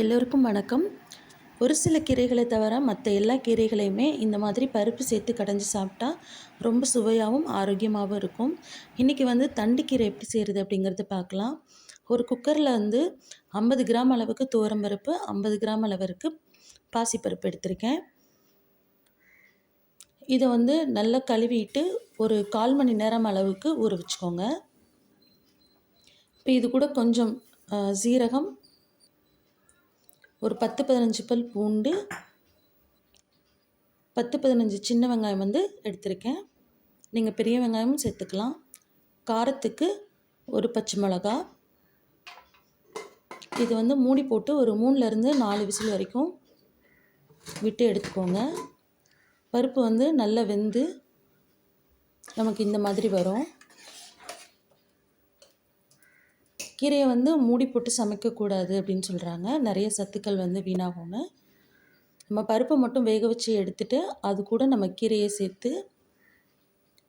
எல்லோருக்கும் வணக்கம். ஒரு சில கீரைகளை தவிர மற்ற எல்லா கீரைகளையுமே இந்த மாதிரி பருப்பு சேர்த்து கடைஞ்சி சாப்பிட்டா ரொம்ப சுவையாகவும் ஆரோக்கியமாகவும் இருக்கும். இன்றைக்கி வந்து தண்டுக்கீரை எப்படி செய்கிறது அப்படிங்கிறத பார்க்கலாம். ஒரு குக்கரில் வந்து ஐம்பது கிராம் அளவுக்கு துவரம்பருப்பு ஐம்பது கிராம் அளவிற்கு பாசிப்பருப்பு எடுத்திருக்கேன். இதை வந்து நல்லா கழுவிட்டு ஒரு கால் மணி நேரம் அளவுக்கு ஊற வச்சுக்கோங்க. இப்போ இது கூட கொஞ்சம் சீரகம் ஒரு பத்து பதினஞ்சு பல் பூண்டு பத்து பதினஞ்சு சின்ன வெங்காயம் வந்து எடுத்திருக்கேன். நீங்கள் பெரிய வெங்காயமும் சேர்த்துக்கலாம். காரத்துக்கு ஒரு பச்சை மிளகா. இது வந்து மூடி போட்டு ஒரு மூணுலேருந்து நாலு விசில் வரைக்கும் விட்டு எடுத்துக்கோங்க. பருப்பு வந்து நல்லா வெந்து நமக்கு இந்த மாதிரி வரும். கீரையை வந்து மூடி போட்டு சமைக்கக்கூடாது அப்படின்னு சொல்கிறாங்க நிறைய சத்துக்கள் வந்து வீணாகும்னு. நம்ம பருப்பை மட்டும் வேக வச்சு எடுத்துட்டு அது கூட நம்ம கீரையை சேர்த்து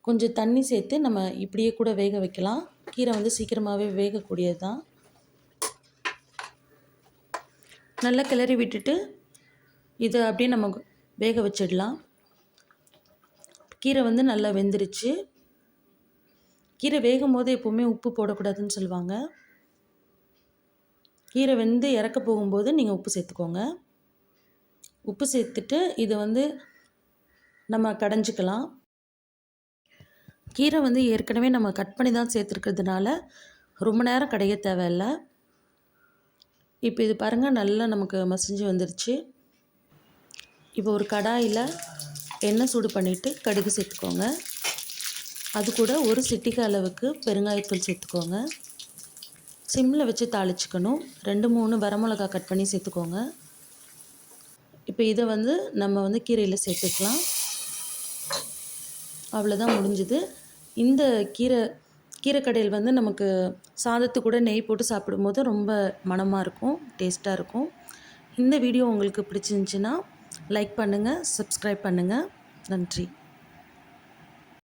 கொஞ்சம் தண்ணி சேர்த்து நம்ம இப்படியே கூட வேக வைக்கலாம். கீரை வந்து சீக்கிரமாகவே வேகக்கூடியது தான் நல்லா கிளறி விட்டுட்டு இதை அப்படியே நம்ம வேக வச்சிடலாம். கீரை வந்து நல்லா வெந்துருச்சு. கீரை வேகும் போது எப்போவுமே உப்பு போடக்கூடாதுன்னு சொல்லுவாங்க. கீரை வெந்து இறக்க போகும்போது நீங்கள் உப்பு சேர்த்துக்கோங்க. உப்பு சேர்த்துட்டு இதை வந்து நம்ம கடைஞ்சிக்கலாம். கீரை வந்து ஏற்கனவே நம்ம கட் பண்ணி தான் சேர்த்துருக்கிறதுனால ரொம்ப நேரம் கடைய தேவையில்ல. இப்போ இது பாருங்கள் நல்லா நமக்கு மசிஞ்சு வந்துருச்சு. இப்போ ஒரு கடாயில் எண்ணெய் சூடு பண்ணிவிட்டு கடுகு சேர்த்துக்கோங்க. அது கூட ஒரு சிட்டிகை அளவுக்கு பெருங்காயத்தூள் சேர்த்துக்கோங்க. சிம்மில் வச்சு தாளிச்சுக்கணும். ரெண்டு மூணு வரமிளகா கட் பண்ணி சேர்த்துக்கோங்க. இப்போ இதை வந்து நம்ம வந்து கீரையில் சேர்த்துக்கலாம். அவ்வளோதான் முடிஞ்சுது. இந்த கீரை கீரைக்கடையில் வந்து நமக்கு சாதத்து கூட நெய் போட்டு சாப்பிடும்போது ரொம்ப மனமாக இருக்கும் டேஸ்ட்டாக இருக்கும். இந்த வீடியோ உங்களுக்கு பிடிச்சிருந்துச்சின்னா லைக் பண்ணுங்கள் சப்ஸ்கிரைப் பண்ணுங்கள் நன்றி.